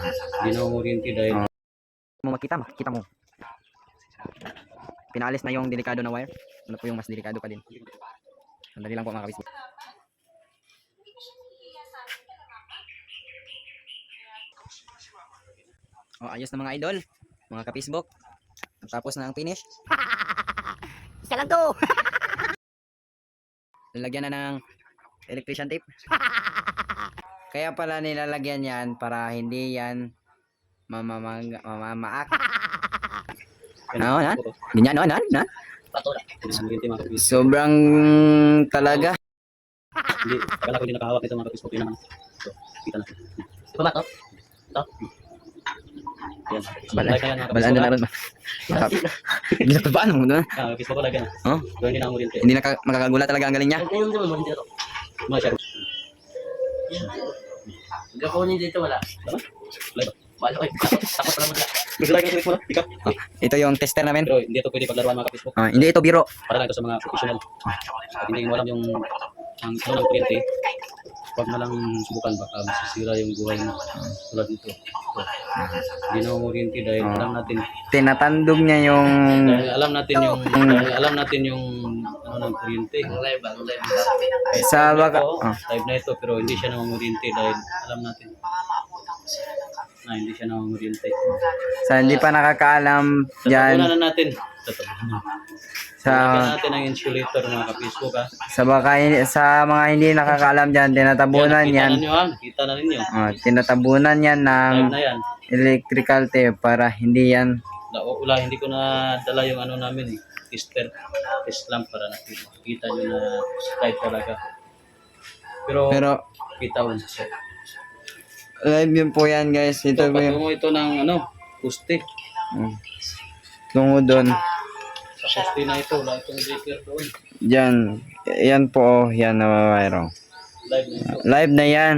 Hindi na umuryente dahil mo makita, makikita mo. Pinaalis na yung delikado na wire. Ano po yung mas delikado pa din. Sandali lang po mga kabisbo. Oh, ayos na mga idol. Mga ka-Facebook. Tapos na ang finish. Isa lang to. Lalagyan na ng electrician tape. Kaya pala nilalagyan yan para hindi yan mamamag mamamaak. Ano, na? Ganyan, no, na, hindi mga kapis. Sobrang talaga. Hindi, akala ko hindi nakahawak nito mga kapis. Okay naman. So, kita na. Ito ba to? Yan. Bala, Like na naroon. Hindi na paano mo na? Ah, kapis ko like yan. Oh, hindi na umuryente. hindi na ka- makakagula talaga ang galing niya. Ito yung mo dito. Mga siya. Niyo dito wala. Wala ko. Tapos lang mo Gusto na kapis mo na. Pick up. Ito yung tester namin. Pero hindi ito pwede paglaruan mga kapis mo. Ah, hindi ito biro. Para lang ito sa mga professional. At hindi mo alam yung ang flow ng kuryente. Huwag mo lang subukan baka masisira yung buhay mo. Tulad nito. Ito. Hindi na umuryente dahil Ah. alam natin Tinatandog niya yung dahil alam natin yung dahil alam natin yung ano ng kuryente. Ang live, ang live. sa baka. Ito, Oh, type na ito pero hindi siya namumuryente dahil alam natin na hindi siya namumuryente. sa hindi pa nakakaalam Tatapunan diyan na natin. Tatapunan. sa natin ang insulator mga ka-Facebook ha. sa baka sa mga hindi nakakaalam diyan tinatabunan Yan, yan. Kita na nyo ha. Kita na ninyo. Ah, tinatabunan yan ng yan. electrical tape para hindi yan wala, hindi ko na dala yung ano namin eh. Tester. Test lamp para nakikita nyo na type talaga. Pero, pero kita mo. So, live yun po yan guys ito ito, po yung ito ng ano, puste. mm, tungo doon Sa puste na ito, wala itong breaker doon. Diyan. Yan po, oh, yan na mayroon. Live na ito. Live na yan.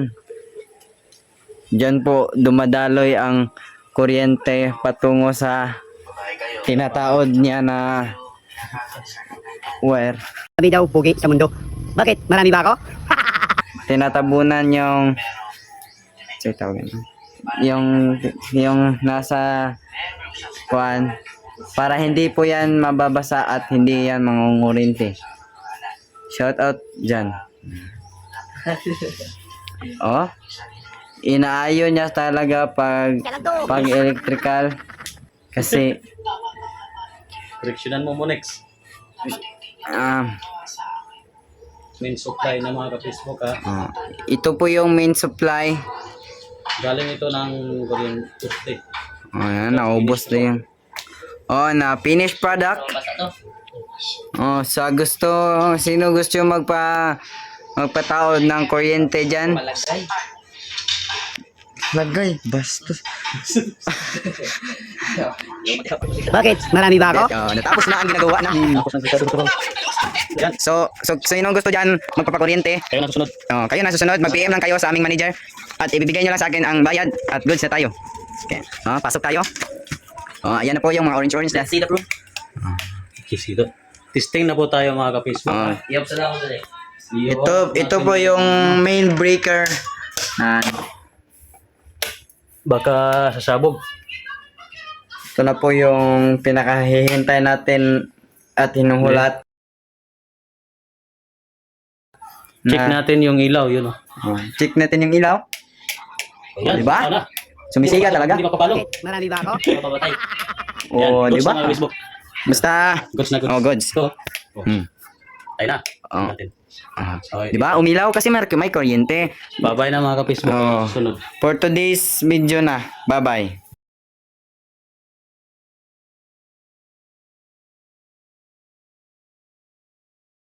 Diyan po, dumadaloy ang kuryente patungo sa tinataod niya na wire. Marami daw pugi sa mundo. Bakit? Marami ba ako? Tinatabunan yung Sige, tawagin. Yung yung nasa kuan para hindi po yan mababasa at hindi yan mangungurinti. Shout out dyan. oh, inaayo niya talaga pag pag electrical kasi Correctionan mo mo next. um, Main supply ng mga ka-Facebook ha. ah, ito po yung main supply. Galing ito ng kuryente. Oh, yan, naubos na yun. Oh, na finished product. Basta to. Oh, sa gusto, sino gusto magpa magpataod ng kuryente diyan? Malagay. Lagay, bastos. Bakit? Marami ba ako? Oh, natapos na ang ginagawa na. Ko. Yan. So, so sino gusto diyan magpapakuryente? Kayo na susunod. Oh, kayo na susunod, mag-PM lang kayo sa aming manager at ibibigay niyo lang sa akin ang bayad at goods na tayo. Okay. Oh, pasok tayo. Oh, ayan na po yung mga orange-orange na. See the proof? Kiss ito. Testing na po tayo mga ka-Facebook. Oh, Iyop sa lang ko dali. ito ito po yung main breaker. Ah, Baka sasabog. ito na po yung pinakahihintay natin at hinuhulat. Check Na- natin yung ilaw, yun oh. Oh, check natin yung ilaw. Yan, Diba? ano? Sumisiga Hindi talaga. Hindi mapapalo. Bakit? Marami ba ako? Mapapatay. Oo, Yan, di goods ba? na mga Facebook. Basta, Goods na goods. oh, goods. Ito. Oh. Hmm. Tayo na. Oh. Natin. Ah, Okay. di ba? Umilaw kasi may, may kuryente. Bye-bye na mga ka-Facebook. Oo. Sunod. For today's video na. Bye-bye.